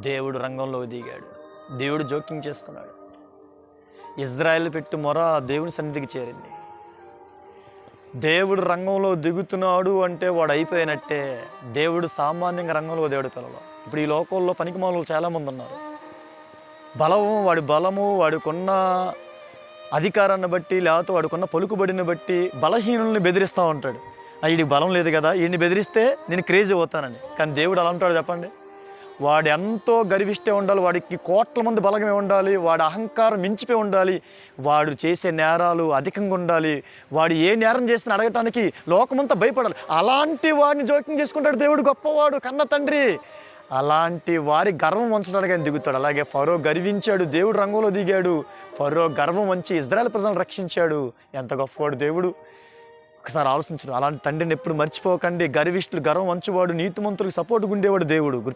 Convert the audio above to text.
దేవుడు రంగంలో దిగాడు. దేవుడు జోక్యం చేసుకున్నాడు. ఇజ్రాయెల్ పెట్టు మొర దేవుని సన్నిధికి చేరింది. దేవుడు రంగంలో దిగుతున్నాడు అంటే వాడు అయిపోయినట్టే దేవుడు సామాన్యంగా రంగంలో దేవుడు పిల్లలు. ఇప్పుడు ఈ లోకంలో పనికిమాలు చాలామంది ఉన్నారు. బలము వాడి బలము వాడికున్న అధికారాన్ని బట్టి లేకపోతే వాడికున్న పలుకుబడిని బట్టి బలహీనుల్ని బెదిరిస్తూ ఉంటాడు. "ఆ, వీడికి బలం లేదు కదా వీడిని బెదిరిస్తే నేను క్రేజీ అవుతానని. కానీ దేవుడు అలా ఉంటాడు చెప్పండి. వాడు ఎంతో గర్విష్టే ఉండాలి వాడికి కోట్ల మంది బలమే ఉండాలి వాడి అహంకారం మించిపోయి ఉండాలి వాడు చేసే నేరాలు అధికంగా ఉండాలి వాడు ఏ నేరం చేసినా అడగటానికి లోకమంతా భయపడాలి. అలాంటి వాడిని జోక్యం చేసుకుంటాడు దేవుడు గొప్పవాడు కన్న తండ్రి. అలాంటి వారి గర్వం వంచడానికి ఆయన దిగుతాడు. అలాగే ఫరో గర్వించాడు దేవుడు రంగంలో దిగాడు. ఫరో గర్వం వంచి ఇజ్రాయల్ ప్రజలను రక్షించాడు. ఎంత గొప్పవాడు దేవుడు. ఒకసారి ఆలోచించడు. అలాంటి తండ్రిని ఎప్పుడు మర్చిపోకండి. గర్విష్ఠులు గర్వం వంచువాడు నీతిమంతులకు సపోర్ట్గా ఉండేవాడు దేవుడు. గుర్తు